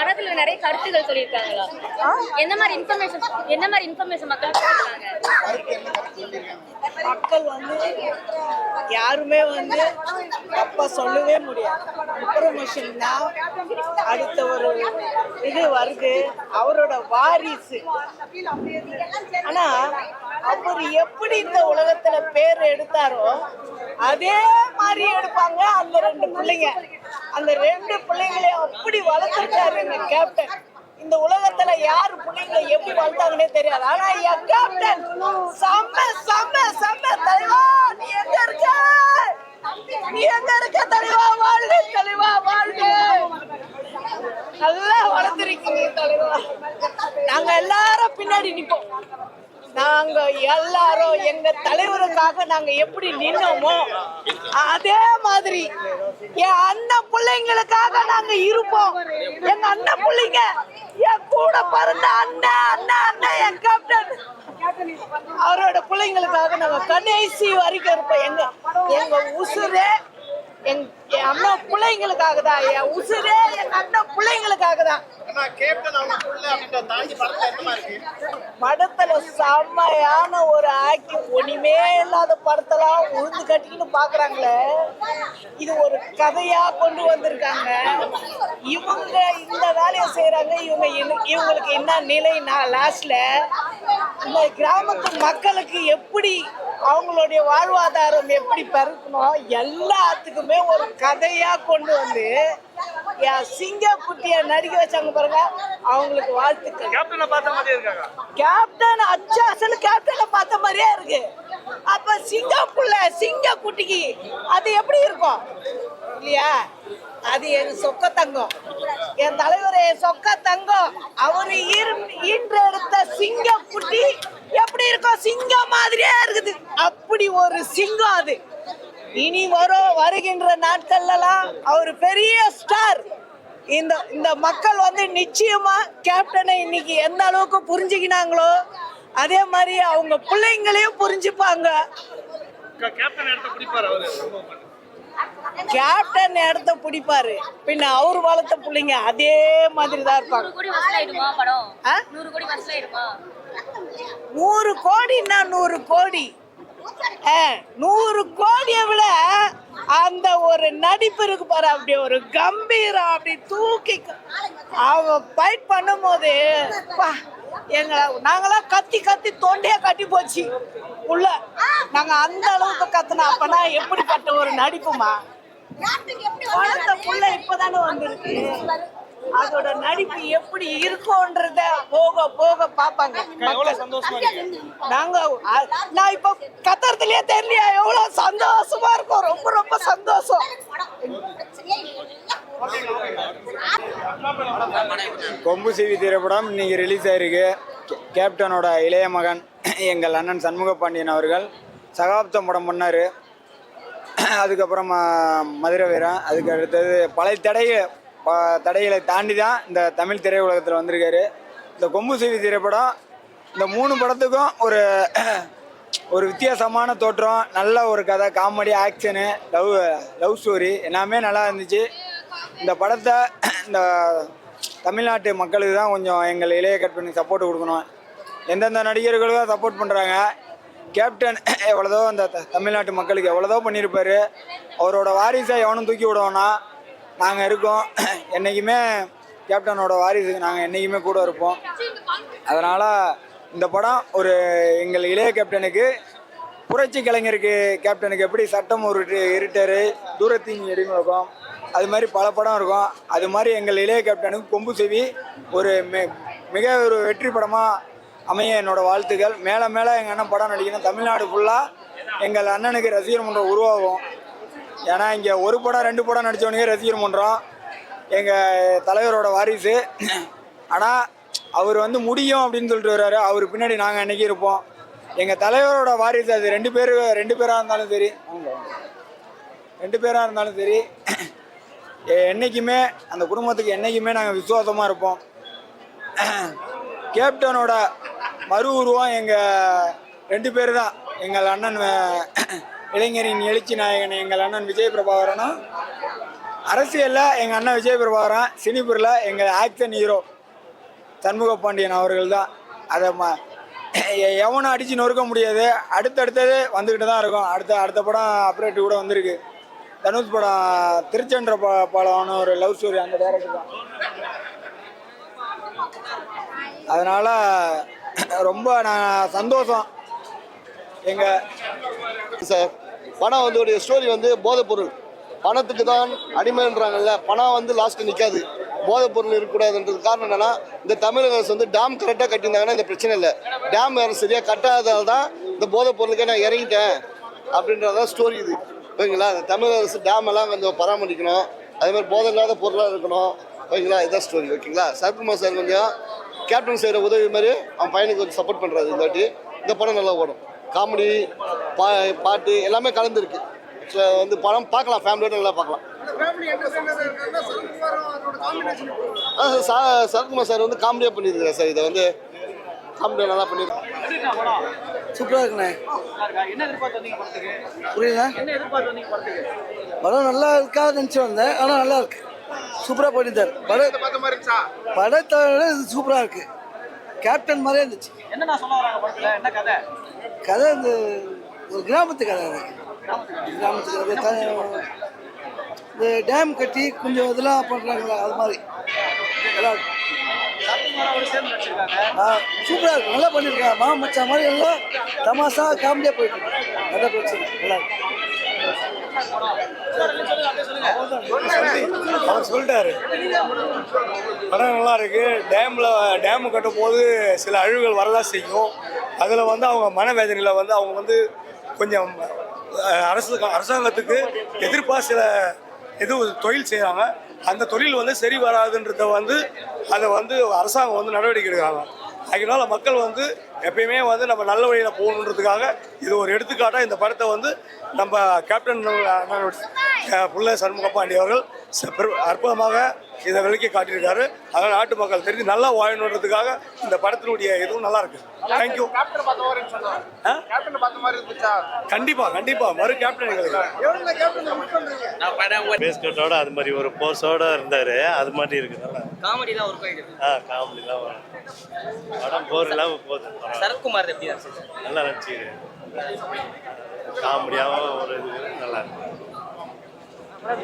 படத்துல நிறைய கருத்துகள் சொல்லியிருக்காங்களா? என்ன மாதிரி இன்ஃபர்மேஷன் என்ன மாதிரி இன்ஃபர்மேஷன் மக்களுக்கு சொல்லியிருக்காங்க மக்கள் வந்து யாருமே வந்து தப்பா சொல்லவே முடியாது. இன்ஃபர்மேஷன் தான் அடுத்த ஒரு இது வருது. அவரோட வாரிசு. ஆனா அவர் எப்படி இந்த உலகத்துல பேர் எடுத்தாரோ அதே மாதிரி எடுப்பாங்க. அந்த ரெண்டு பிள்ளைங்க. அந்த ரெண்டு பிள்ளைங்களையும் அப்படி வளர்த்துருக்காரு எங்க கேப்டன் இந்த உலகத்துல யாரு பிள்ளைங்களை எப்படி வளர்த்தாங்கன்னே தெரியாது. ஆனா என் கேப்டன் செம்ம செம்ம செம்ம தலைவா நீ எங்க இருக்க? நீ எங்க இருக்க தலைவா? வாழ்க தலைவா வாழ்க. நல்லா வளர்த்துருக்கீங்க தலைவா. நாங்க எல்லாரும் பின்னாடி நிப்போம். நாங்க எல்லாரும் எங்க தலைவருக்காக நாங்க எப்படி நின்னோமோ அதே மாதிரி என் அண்ணன் பிள்ளைங்களுக்காக நாங்க இருப்போம். எங்க அண்ணன் பிள்ளைங்க என் கூட பிறந்த அண்ணன் அண்ணன் அண்ணன் என் கேப்டன் அவரோட பிள்ளைங்களுக்காக நாங்க கடைசி வரைக்கும் இருப்போம். எங்க எங்க உசுரே என் என் அண்ணன் பிள்ளைங்களுக்காக தான் என் உசுரே எங்க அண்ணன் பிள்ளைங்களுக்காக தான் படத்துல செம்மையான ஒரு ஆக்டிங் ஒண்ணுமே இல்லாத படத்தெல்லாம் உழுந்து கட்டிக்கிட்டு பாக்குறாங்களே. இது ஒரு கதையா கொண்டு வந்திருக்காங்க. இவங்க இந்த வேலையை செய்யறாங்க இவங்க இவங்களுக்கு என்ன நிலைனா லாஸ்ட்ல இந்த கிராமத்து மக்களுக்கு எப்படி அவங்களுடைய வாழ்வாதாரம் எப்படி பெருக்கணும் எல்லாத்துக்குமே ஒரு கதையா கொண்டு வந்து என் சிங்க குட்டிய நடிக்க வச்சாங்க பாருங்க. அவங்களுக்கு வாழ்த்துக்கள். கேப்டனை பார்த்த மாதிரி இருக்காங்க. கேப்டன் அச்சா அசல் கேப்டனை பார்த்த மாதிரியே இருக்கு. அப்ப சிங்கப்புள்ள சிங்க குட்டிக்கு அது எப்படி இருக்கும்? இல்லையா? அது என் சொக்க தங்கம். என் தலைவர் என் சொக்க தங்கம். அவரு சிங்க குட்டி எப்படி இருக்கும்? சிங்கம் மாதிரியே இருக்குது. அப்படி ஒரு சிங்கம் அது. இனி வரும் வருகின்ற நாட்கள்லாம் அவர் பெரிய ஸ்டார் இந்த இந்த மக்கள் வந்து நிச்சயமா கேப்டனை இன்னைக்கு எந்த அளவுக்கு புரிஞ்சுக்கினாங்களோ அதே மாதிரி அவங்க பிள்ளைங்களையும் புரிஞ்சுப்பாங்க. கேப்டன் இடத்த பிடிப்பாரு அவரு. கேப்டன் இடத்த பிடிப்பாரு. பின்ன அவர் வளர்த்த பிள்ளைங்க அதே மாதிரி தான் இருப்பாங்க நூறு கோடின்னா நூறு கோடி. நூறு கோடியை விட அந்த ஒரு நடிப்பு இருக்கு பாரு அப்படி ஒரு கம்பீரம் அப்படி தூக்கி அவன் ஃபைட் பண்ணும்போது பா, எங்க நாங்களாம் கத்தி கத்தி தொண்டையே கட்டி போச்சு. உள்ள நாங்க அந்த அளவுக்கு கத்துனா அப்பனா எப்படிப்பட்ட ஒரு நடிப்புமா? வளர்த்த புள்ள இப்பதானே வந்திருக்கு. அதோட நடிப்பு எப்படி இருக்கும்ன்றத போக போக பாப்பாங்க நாங்க நான் இப்ப கத்துறதுலயே தெரியலையா? எவ்வளவு சந்தோஷமா இருக்கும். ரொம்ப ரொம்ப சந்தோஷம். கொம்பு சிவி திரைப்படம் இன்னைக்கு ரிலீஸ் ஆயிருக்கு. கேப்டனோட இளைய மகன் எங்கள் அண்ணன் சண்முக பாண்டியன் அவர்கள் சகாப்தம் படம் பண்ணார். அதுக்கப்புறம் மதுரை வீரன் அதுக்கு அடுத்தது பழைய தடைய தடைகளை தாண்டி தான் இந்த தமிழ் திரையுலகத்தில் வந்திருக்காரு. இந்த கொம்பு செய்தி திரைப்படம் இந்த மூணு படத்துக்கும் ஒரு ஒரு வித்தியாசமான தோற்றம் நல்ல ஒரு கதை comedy action love love story எல்லாமே நல்லா இருந்துச்சு. இந்த படத்தை இந்த தமிழ்நாட்டு மக்களுக்கு தான் கொஞ்சம் எங்கள் இளைய கற்பனை சப்போர்ட் கொடுக்கணும். எந்தெந்த நடிகர்களும் சப்போர்ட் பண்ணுறாங்க கேப்டன் எவ்வளோதோ அந்த தமிழ்நாட்டு மக்களுக்கு எவ்வளோதோ பண்ணியிருப்பாரு. அவரோட வாரிசை எவனும் தூக்கி விடுவோன்னா நாங்கள் இருக்கோம். என்றைக்குமே கேப்டனோட வாரிசுக்கு நாங்கள் என்றைக்குமே கூட இருப்போம். அதனால் இந்த படம் ஒரு எங்கள் இளைய கேப்டனுக்கு புரட்சி கலைஞருக்கு கேப்டனுக்கு எப்படி சட்டம் ஒரு இருட்டரு தூரத்தின் இடிமுழக்கம் அது மாதிரி பல படம் இருக்கும். அது மாதிரி எங்கள் இளைய கேப்டனுக்கு கொம்பு செவி ஒரு மிக ஒரு வெற்றி படமாக அமைய என்னோட வாழ்த்துக்கள் மேலே மேலே எங்கள் அண்ணன் படம் நடிக்கணும். தமிழ்நாடு ஃபுல்லாக எங்கள் அண்ணனுக்கு ரசிகர் மன்றம் உருவாகும். ஏன்னா இங்கே ஒரு படம் ரெண்டு படம் நடித்தவனுக்கே ரசிகர் பண்ணுறோம் எங்கள் தலைவரோட வாரிசு. ஆனால் அவர் வந்து முடியும் அப்படின்னு சொல்லிட்டு வர்றாரு. அவர் பின்னாடி நாங்கள் அன்றைக்கி இருப்போம். எங்கள் தலைவரோட வாரிசு அது ரெண்டு பேர் ரெண்டு பேராக இருந்தாலும் சரி. ரெண்டு பேராக இருந்தாலும் சரி. என்றைக்குமே என்னைக்குமே அந்த குடும்பத்துக்கு என்னைக்குமே நாங்கள் விசுவாசமாக இருப்போம். கேப்டனோட மறு உருவம் எங்கள் ரெண்டு பேர் தான் எங்கள் அண்ணன் இளைஞரின் எழுச்சி நாயகன் எங்கள் அண்ணன் விஜய் பிரபாகரனும் அரசியலில் எங்கள் அண்ணன் விஜய் பிரபாகரன் சினிபுரில் எங்கள் ஆக்ஷன் ஹீரோ சண்முக பாண்டியன் அவர்கள் தான் அதை ம எ- எவனும் அடித்து நொறுக்க முடியாது. அடுத்தடுத்தது வந்துக்கிட்டு தான் இருக்கும். அடுத்த அடுத்த படம் அப்ரேட்டு கூட வந்திருக்கு. தனுஷ் படம் திருச்சென்ற பா பாலம்னு ஒரு லவ் ஸ்டோரி அந்த டேரக்டர் தான். அதனால் ரொம்ப நான் சந்தோஷம். எங்கள் சார் பணம் வந்து ஒரு ஸ்டோரி வந்து போதைப் பொருள். பணத்துக்கு தான் அடிமைன்றாங்கல்ல பணம் வந்து லாஸ்ட்டு நிற்காது போதைப் பொருள் இருக்கக்கூடாதுன்றது காரணம் என்னென்னா இந்த தமிழக அரசு வந்து டேம் கரெக்டாக கட்டியிருந்தாங்கன்னா இந்த பிரச்சனை இல்லை. டேம் வேறு சரியாக கட்டாததால் தான் இந்த போதைப் பொருளுக்கே நான் இறங்கிட்டேன் அப்படின்றதான் ஸ்டோரி இது. ஓகேங்களா? இந்த தமிழக அரசு டேம் எல்லாம் கொஞ்சம் பராமரிக்கணும். அதே மாதிரி போதை இல்லாத பொருளாக இருக்கணும். ஓகேங்களா? இதுதான் ஸ்டோரி ஓகேங்களா? சரத்குமார் சார் கொஞ்சம் கேப்டன் செய்கிற உதவி மாதிரி அவன் பையனுக்கு கொஞ்சம் சப்போர்ட் பண்ணுறாரு இந்த வாட்டி. இந்த படம் நல்லா ஓடும். காமெடி பா பாட்டு எல்லாமே கலந்துருக்கு. ஸோ வந்து படம் பார்க்கலாம் ஃபேமிலியோட நல்லா பார்க்கலாம். ஆ சார் சரத்குமார் சார் வந்து காமெடியாக பண்ணியிருக்காரு சார். இதை வந்து காமெடியாக நல்லா பண்ணியிருக்காரு. சூப்பராக இருக்குண்ணே. என்ன எதிர்பார்த்து வந்தீங்க படத்துக்கு? புரியுதா? என்ன எதிர்பார்த்து வந்தீங்க படத்துக்கு? படம் நல்லா இருக்காது நினச்சி வந்தேன். ஆனால் நல்லா இருக்கு. சூப்பராக பண்ணியிருந்தார் படம் பார்த்த மாதிரி இருந்துச்சா? படத்தை விட இது சூப்பராக இருக்கு. கேப்டன் மாதிரியே இருந்துச்சு. என்ன கதை இந்த ஒரு கிராமத்து கதை அது. கிராமத்து கதை. இந்த டேம் கட்டி கொஞ்சம் இதெல்லாம் பண்ணுறாங்களா அது மாதிரி. நல்லா இருக்கு சூப்பரா இருக்கு. நல்லா பண்ணிருக்காங்க. மாமா மாதிரி எல்லாம் தமாசா காமெடியா போயிட்டு இருக்கு. நல்ல பிரச்சனை. நல்லா அவர் சொல்லிட்டாரு. படம் நல்லா இருக்கு. டேம்ல டேம் கட்டும் போது சில அழிவுகள் வரதான் செய்யும். அதில் வந்து அவங்க மனவேதனையில் வந்து அவங்க வந்து கொஞ்சம் அரசு அரசாங்கத்துக்கு எதிர்ப்பாக சில இது தொழில் செய்கிறாங்க அந்த தொழில் வந்து சரி வராதுன்றத வந்து அதை வந்து அரசாங்கம் வந்து நடவடிக்கை எடுக்கிறாங்க. அதனால மக்கள் வந்து எப்பயுமே வந்து நம்ம நல்ல வழியில் போகணுன்றதுக்காக இது ஒரு எடுத்துக்காட்டாக இந்த படத்தை வந்து நம்ம கேப்டன் புள்ள சண்முகப்பாண்டி அவர்கள் அற்புதமாக இதை விளக்கி காட்டியிருக்காரு. அதனால் நாட்டு மக்கள் தெரிஞ்சு நல்லா வாழணுன்றதுக்காக இந்த படத்தினுடைய இதுவும் நல்லா இருக்கு. தேங்க்யூ கேப்டன் பார்த்த மாதிரி சொன்னாங்க கேப்டன் பார்த்த மாதிரி இருந்துச்சா? கண்டிப்பா கண்டிப்பா. மறு கேப்டன் எங்களுக்கு. பேஸ்கட்டோட அது மாதிரி ஒரு போஸோட இருந்தாரு. அது மாதிரி இருக்கு. நல்லா காமெடி தான் ஒர்க் ஆ காமெடி தான் வரும். படம் போர் இல்லாமல் போகுது. சரத்குமார்? நல்லா நடிச்சு காமெடியாகவும் ஒரு இது நல்லா இருக்கு.